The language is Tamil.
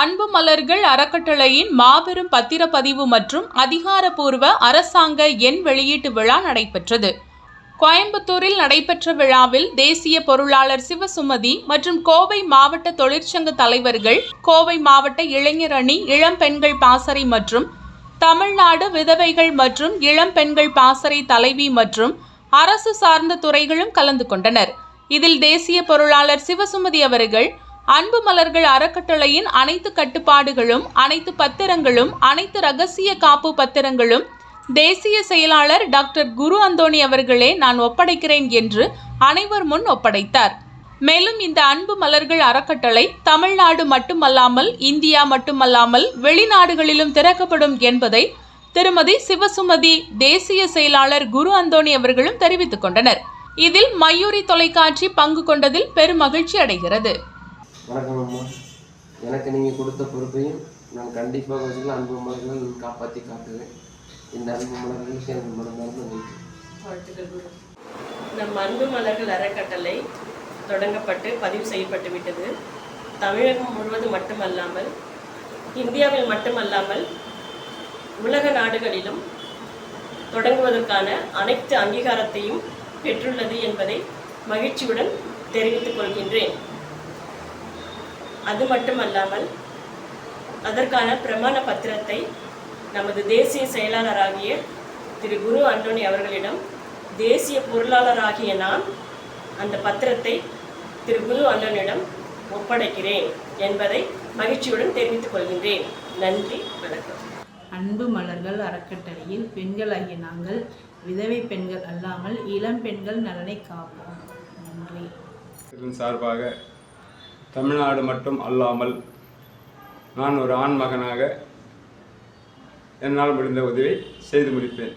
அன்பு மலர்கள் அறக்கட்டளையின் மாபெரும் பத்திரப்பதிவு மற்றும் அதிகாரப்பூர்வ அரசாங்க எண் வெளியீட்டு விழா நடைபெற்றது. கோயம்புத்தூரில் நடைபெற்ற விழாவில் தேசிய பொருளாளர் சிவசுமதி மற்றும் கோவை மாவட்ட தொழிற்சங்க தலைவர்கள் கோவை மாவட்ட இளைஞர் அணி இளம் பெண்கள் பாசறை மற்றும் தமிழ்நாடு விதவைகள் மற்றும் இளம் பெண்கள் பாசறை தலைவி மற்றும் அரசு சார்ந்த துறைகளும் கலந்து கொண்டனர். இதில் தேசிய பொருளாளர் சிவசுமதி அவர்கள் அன்பு மலர்கள் அறக்கட்டளையின் அனைத்து கட்டுப்பாடுகளும் அனைத்து பத்திரங்களும் அனைத்து ரகசிய காப்பு பத்திரங்களும் தேசிய செயலாளர் டாக்டர் குரு அந்தோணி அவர்களே நான் ஒப்படைக்கிறேன் என்று அனைவர் முன் ஒப்படைத்தார். மேலும் இந்த அன்பு மலர்கள் அறக்கட்டளை தமிழ்நாடு மட்டுமல்லாமல் இந்தியா மட்டுமல்லாமல் வெளிநாடுகளிலும் திறக்கப்படும் என்பதை திருமதி சிவசுமதி தேசிய செயலாளர் குரு அந்தோணி அவர்களும் தெரிவித்துக் கொண்டனர். இதில் மயூரி தொலைக்காட்சி பங்கு கொண்டதில் பெரும் மகிழ்ச்சி அடைகிறது. வணக்கம் அம்மா. எனக்கு நீங்கள் கொடுத்த பொறுப்பையும் நான் கண்டிப்பாக வச்சுக்கலாம். அன்பு மலர்கள் காப்பாற்றி காட்டுவேன். இந்த அன்பு மலர்களுக்கு எனக்கு மனமார்ந்த நன்றி வாழ்த்துக்கள் நம் அன்பு மலர்கள் அறக்கட்டளை தொடங்கப்பட்டு பதிவு செய்யப்பட்டு விட்டது. தமிழகம் முழுவதும் மட்டுமல்லாமல் இந்தியாவில் மட்டுமல்லாமல் உலக நாடுகளிலும் தொடங்குவதற்கான அனைத்து அங்கீகாரத்தையும் பெற்றுள்ளது என்பதை மகிழ்ச்சியுடன் தெரிவித்துக் கொள்கின்றேன். அது மட்டுமல்லாமல் அதற்கான பிரமாண பத்திரத்தை நமது தேசிய செயலாளராகிய திரு குரு அண்டோனி அவர்களிடம் தேசிய பொருளாளராகிய நான் அந்த பத்திரத்தை திரு குரு அண்டோனியிடம் ஒப்படைக்கிறேன் என்பதை மகிழ்ச்சியுடன் தெரிவித்துக் கொள்கின்றேன். நன்றி வணக்கம். அன்பு மலர்கள் அறக்கட்டளையில் பெண்களாகிய நாங்கள் விதவை பெண்கள் அல்லாமல் இளம் பெண்கள் நலனை காப்போம். நன்றி. சார்பாக தமிழ்நாடு மட்டும் அல்லாமல் நான் ஒரு ஆண் மகனாக என்னால் முடிந்த உதவியை செய்து முடிப்பேன்.